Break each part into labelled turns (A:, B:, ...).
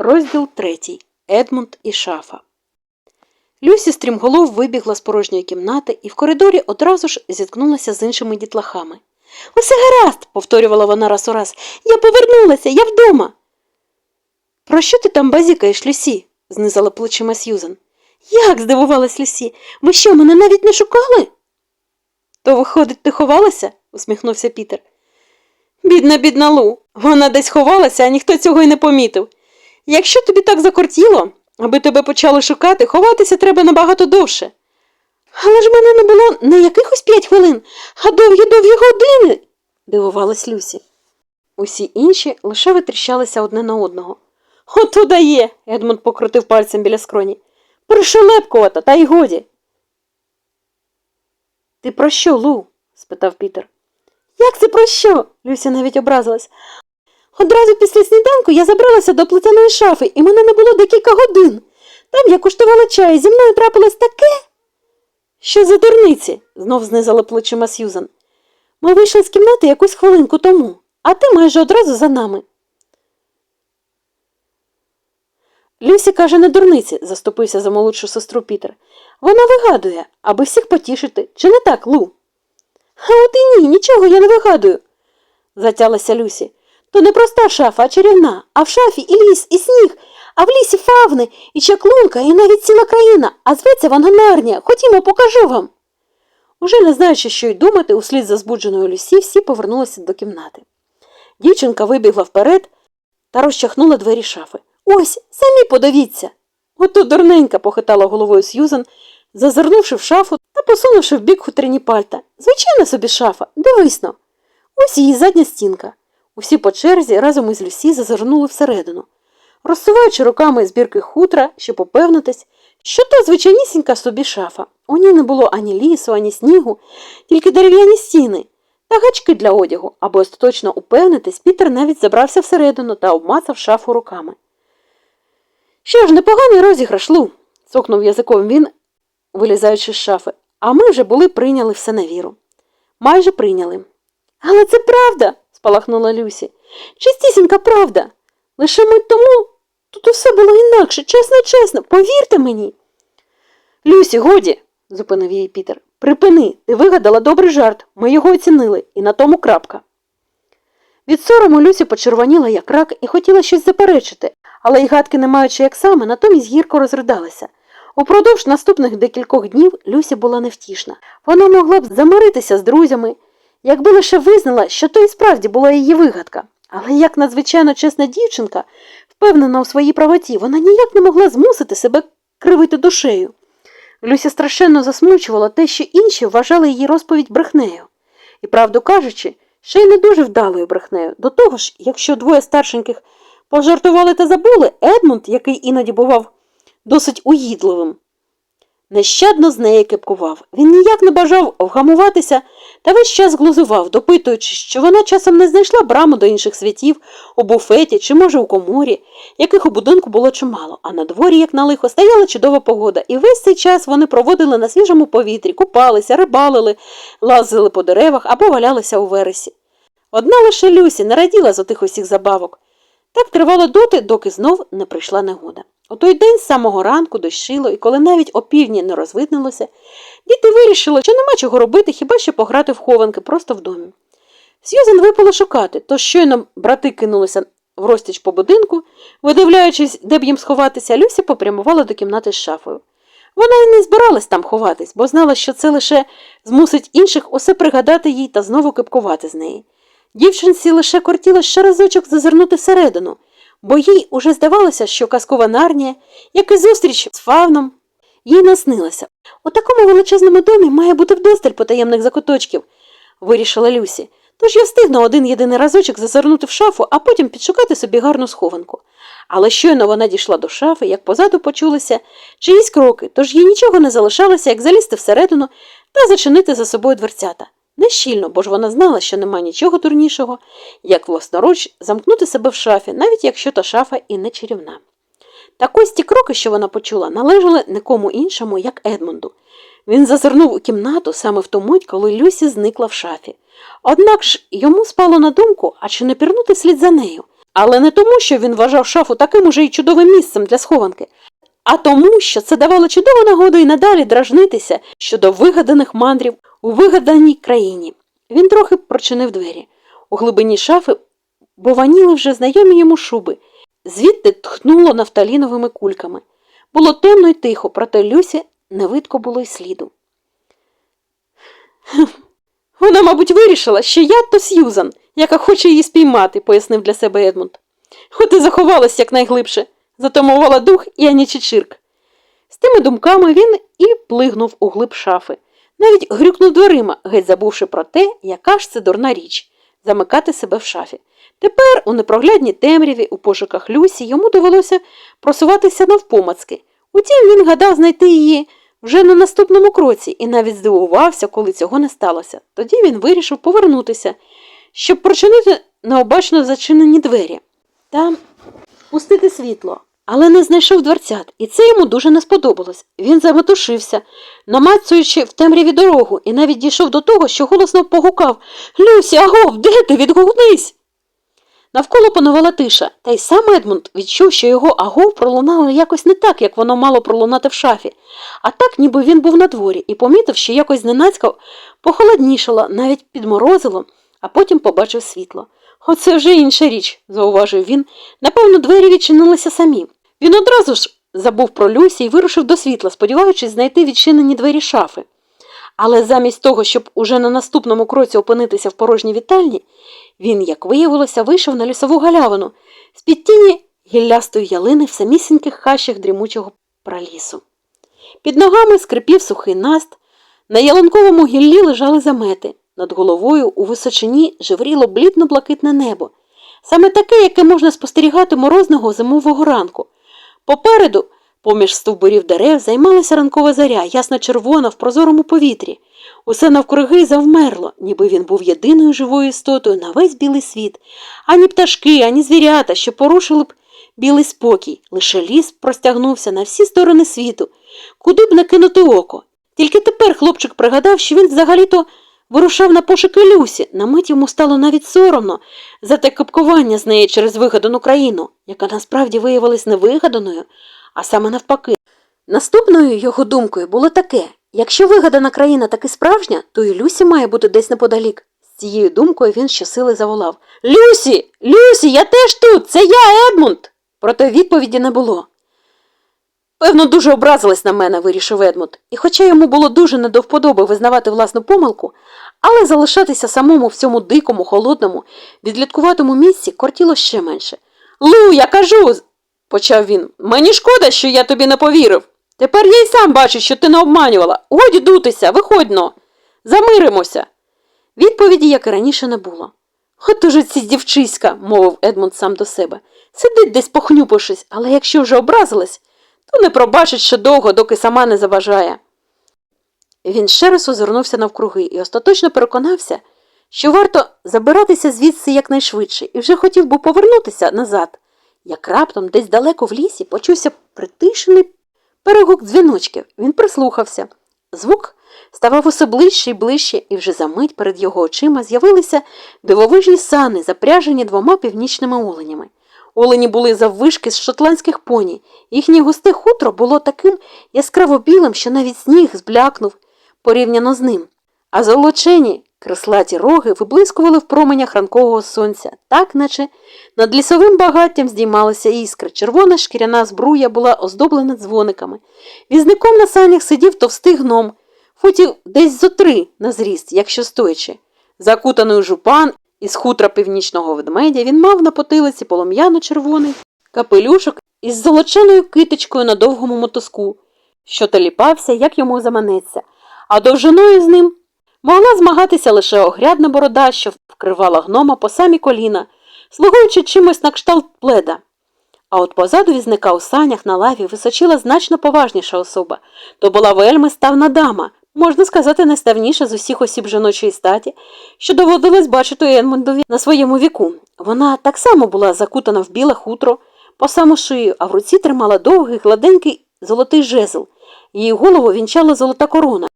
A: Розділ третій. Едмунд і шафа. Люсі стрімголов вибігла з порожньої кімнати і в коридорі одразу ж зіткнулася з іншими дітлахами. Усе гаразд, повторювала вона раз у раз. Я повернулася, я вдома. Про що ти там базікаєш, Люсі? знизала плечима Сьюзен. Як? здивувалась Люсі. Ви що, мене навіть не шукали? То, виходить, ти ховалася? усміхнувся Пітер. Бідна, бідна Лу. Вона десь ховалася, а ніхто цього й не помітив. Якщо тобі так закортіло, аби тебе почали шукати, ховатися треба набагато довше. Але ж мене не було не якихось п'ять хвилин, а довгі-довгі години, дивувалась Люсі. Усі інші лише витріщалися одне на одного. Ото дає, Едмунд покрутив пальцем біля скроні. Пришелепкувата, та й годі. Ти про що, Лу? спитав Пітер. Як це про що? Люся навіть образилась. Одразу після сніданку я забралася до плетяної шафи, і мене не було декілька годин. Там я куштувала чай, зі мною трапилось таке. Що за дурниці? знов знизала плечима Сьюзан. Ми вийшли з кімнати якусь хвилинку тому, а ти майже одразу за нами. Люсі каже не дурниці, заступився за молодшу сестру Пітер. Вона вигадує, аби всіх потішити. Чи не так, Лу? А от і ні, нічого я не вигадую, затялася Люсі. То не проста шафа, а чарівна, а в шафі і ліс, і сніг, а в лісі фавни, і чаклунка, і навіть ціла країна, а зветься вона Нарнія. Ходімо, покажу вам. Уже не знаючи, що й думати, услід за збудженою Люсі всі повернулися до кімнати. Дівчинка вибігла вперед та розчахнула двері шафи. Ось, самі подивіться. Ото дурненька, похитала головою Сьюзан, зазирнувши в шафу та посунувши в бік хутряні пальта. Звичайна собі шафа, дивись но. Ось її задня стінка. Усі по черзі разом із Люсі зазирнули всередину, розсуваючи руками збірки хутра, щоб упевнитись, що то звичайнісінька собі шафа. У ній не було ані лісу, ані снігу, тільки дерев'яні стіни та гачки для одягу, аби остаточно упевнитись, Пітер навіть забрався всередину та обмацав шафу руками. Що ж, непоганий розіграш, Лу, цокнув язиком він, вилізаючи з шафи, а ми вже були прийняли все на віру. Майже прийняли. Але це правда, спалахнула Люсі. Чистісінька правда. Лише мить тому тут усе було інакше, чесно, чесно, повірте мені. Люсі, годі, зупинив її Пітер. Припини, ти вигадала добрий жарт, ми його оцінили, і на тому крапка. Від сорому Люсі почервоніла, як рак, і хотіла щось заперечити, але й гадки не маючи як саме, натомість гірко розридалася. Упродовж наступних декількох днів Люсі була невтішна. Вона могла б замиритися з друзями, якби лише визнала, що то і справді була її вигадка. Але як надзвичайно чесна дівчинка, впевнена у своїй правоті, вона ніяк не могла змусити себе кривити душею. Люся страшенно засмучувала те, що інші вважали її розповідь брехнею. І, правду кажучи, ще й не дуже вдалою брехнею. До того ж, якщо двоє старшеньких пожартували та забули, Едмунд, який іноді бував досить уїдливим, нещадно з неї кепкував. Він ніяк не бажав вгамуватися та весь час глузував, допитуючи, що вона часом не знайшла браму до інших світів у буфеті чи, може, у коморі, яких у будинку було чимало, а на дворі, як на лихо, стояла чудова погода, і весь цей час вони проводили на свіжому повітрі, купалися, рибалили, лазили по деревах або валялися у вересі. Одна лише Люсі не раділа з отих усіх забавок. Так тривало доти, доки знов не прийшла негода. У той день з самого ранку дощило, і коли навіть опівдні не розвиднилося, діти вирішили, що нема чого робити, хіба що пограти в хованки просто в домі. Сьюзен випало шукати, то щойно брати кинулися в розтіч по будинку, видивляючись, де б їм сховатися, Люся попрямувала до кімнати з шафою. Вона й не збиралась там ховатись, бо знала, що це лише змусить інших усе пригадати їй та знову кипкувати з неї. Дівчинці лише кортіло ще разочок зазирнути всередину, бо їй уже здавалося, що казкова нарнія, як і зустріч з фавном, їй наснилася. У такому величезному домі має бути вдосталь потаємних закуточків, вирішила Люсі. Тож я встигну один єдиний разочок зазирнути в шафу, а потім підшукати собі гарну схованку. Але щойно вона дійшла до шафи, як позаду почулися чиїсь кроки, тож їй нічого не залишалося, як залізти всередину та зачинити за собою дверцята. Не щільно, бо ж вона знала, що нема нічого дурнішого, як власноруч замкнути себе в шафі, навіть якщо та шафа і не чарівна. Так ось ті кроки, що вона почула, належали нікому іншому, як Едмунду. Він зазирнув у кімнату саме в ту мить, коли Люсі зникла в шафі. Однак ж йому спало на думку, а чи не пірнути слід за нею, Але не тому, що він вважав шафу таким уже й чудовим місцем для схованки, а тому, що це давало чудову нагоду і надалі дражнитися щодо вигаданих мандрів у вигаданій країні. Він трохи прочинив двері. У глибині шафи бованіли вже знайомі йому шуби, звідти тхнуло нафталіновими кульками. Було темно й тихо, проте Люсі не видко було й сліду. Вона, мабуть, вирішила, що я то Сьюзан, яка хоче її спіймати, пояснив для себе Едмунд. От і заховалась якнайглибше, затамувала дух і ані чичирк. З тими думками він і плигнув у глиб шафи, навіть грюкнув дверима, геть забувши про те, яка ж це дурна річ замикати себе в шафі. Тепер, у непроглядній темряві, у пошуках Люсі, йому довелося просуватися навпомацки. Утім, він гадав знайти її вже на наступному кроці і навіть здивувався, коли цього не сталося. Тоді він вирішив повернутися, щоб прочинити необачно зачинені двері та пустити світло. Але не знайшов дверцят, і це йому дуже не сподобалось. Він заметушився, намацуючи в темряві дорогу, і навіть дійшов до того, що голосно погукав Люсі, агов, де ти? Відгукнись! Навколо панувала тиша, та й сам Едмунд відчув, що його агов пролунало якось не так, як воно мало пролунати в шафі, а так, ніби він був на дворі, і помітив, що якось зненацька похолоднішало, навіть підморозило, а потім побачив світло. Оце вже інша річ, зауважив він. Напевно, двері відчинилися самі. Він одразу ж забув про Люсі і вирушив до світла, сподіваючись знайти відчинені двері шафи. Але замість того, щоб уже на наступному кроці опинитися в порожній вітальні, він, як виявилося, вийшов на лісову галявину з під тіні гіллястої ялини в самісіньких хащах дрімучого пралісу. Під ногами скрипів сухий наст, на ялинковому гіллі лежали замети, над головою у височині жевріло блідно-блакитне небо, саме таке, яке можна спостерігати морозного зимового ранку. Попереду, поміж стовбурів дерев, займалася ранкова заря, ясно червона в прозорому повітрі. Усе навкруги завмерло, ніби він був єдиною живою істотою на весь білий світ. Ані пташки, ані звірята, що порушили б білий спокій, лише ліс простягнувся на всі сторони світу, куди б не кинути око. Тільки тепер хлопчик пригадав, що він взагалі-то вирушав на пошуки Люсі. На мить йому стало навіть соромно за те капкування з неї через вигадану країну, яка насправді виявилась не вигаданою, а саме навпаки. Наступною його думкою було таке якщо вигадана країна таки справжня, то і Люсі має бути десь неподалік. З цією думкою він щосили заволав Люсі, Люсі, я теж тут, це я, Едмунд. Проте відповіді не було. Певно, дуже образилась на мене, вирішив Едмунд, і хоча йому було дуже не до вподоби визнавати власну помилку, але залишатися самому в цьому дикому, холодному, відліткуватому місці кортіло ще менше. Лу, я кажу, почав він, мені шкода, що я тобі не повірив. Тепер я й сам бачу, що ти не обманювала. Годі дутися, виходь но. Замиримося. Відповіді, як і раніше, не було. От уже ці дівчиська, мовив Едмунд сам до себе. Сидить десь похнюпившись, але якщо вже образилась, то не пробачить ще довго, доки сама не заважає. Він ще раз озирнувся навкруги і остаточно переконався, що варто забиратися звідси якнайшвидше, і вже хотів би повернутися назад, як раптом десь далеко в лісі почувся притишений перегук дзвіночків. Він прислухався. Звук ставав усе ближче і ближче, і вже за мить перед його очима з'явилися дивовижні сани, запряжені двома північними оленями. Олені були заввишки з шотландських поні, їхнє густе хутро було таким яскраво білим, що навіть сніг зблякнув порівняно з ним. А золочені креслаті роги виблискували в променях ранкового сонця, так наче над лісовим багаттям здіймалися іскри. Червона шкіряна збруя була оздоблена дзвониками. Візником на санях сидів товстий гном, футів десь зо три на зріст, якщо стоячи. Закутаний жупан із хутра північного ведмедя він мав на потилиці полум'яно-червоний капелюшок із золоченою китичкою на довгому мотоску, що таліпався, як йому заманеться, а довжиною з ним могла змагатися лише огрядна борода, що вкривала гнома по самі коліна, слугуючи чимось на кшталт пледа. А от позаду візника у санях на лаві височила значно поважніша особа. То була вельми ставна дама, можна сказати, найставніша з усіх осіб жіночої статі, що доводилось бачити Енмундові на своєму віку. Вона так само була закутана в біле хутро по саму шию, а в руці тримала довгий гладенький золотий жезл. Її голову вінчала золота корона.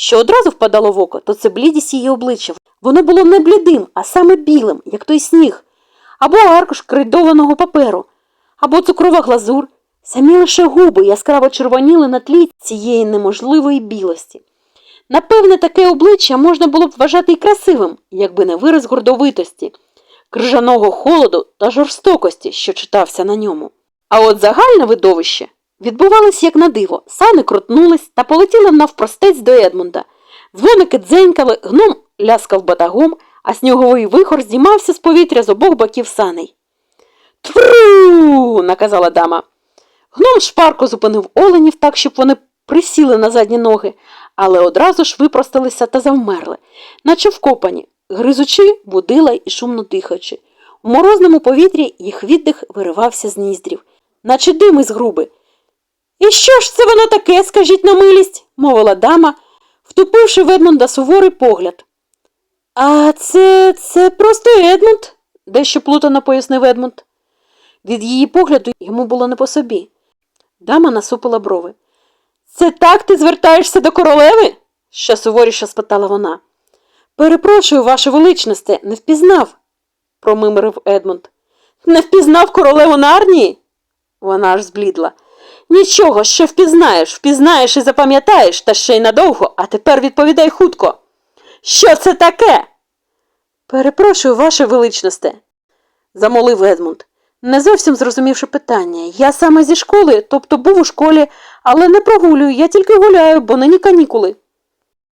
A: Що одразу впадало в око, то це блідість її обличчя. Воно було не блідим, а саме білим, як той сніг, або аркуш крейдованого паперу, або цукрова глазур. Самі лише губи яскраво червоніли на тлі цієї неможливої білості. Напевне, таке обличчя можна було б вважати і красивим, якби не вираз гордовитості, крижаного холоду та жорстокості, що читався на ньому. А от загальне видовище відбувалось як на диво, сани крутнулись та полетіли навпростець до Едмунда. Дзвоники дзенькали, гном ляскав батагом, а сніговий вихор здіймався з повітря з обох боків саней. Тфру. наказала дама. Гном шпарко зупинив оленів так, щоб вони присіли на задні ноги, але одразу ж випросталися та завмерли, наче вкопані, гризучи, будила і шумно дихаючи. У морозному повітрі їх віддих виривався з ніздрів, наче дим із груби. І що ж це воно таке, скажіть на милість, мовила дама, втупивши в Едмунда суворий погляд. А це це просто Едмунд, дещо плутано пояснив Едмунд. Від її погляду йому було не по собі. Дама насупила брови. Це так ти звертаєшся до королеви? ще суворіше спитала вона. Перепрошую, ваше величносте, не впізнав, промимрив Едмунд. Не впізнав королеву Нарнії? Вона аж зблідла. Нічого, ще впізнаєш, впізнаєш і запам'ятаєш, та ще й надовго, а тепер відповідай хутко. Що це таке? Перепрошую, ваше величносте, замолив Едмунд, не зовсім зрозумівши питання. Я саме зі школи, тобто був у школі, але не прогулюю, я тільки гуляю, бо нині канікули.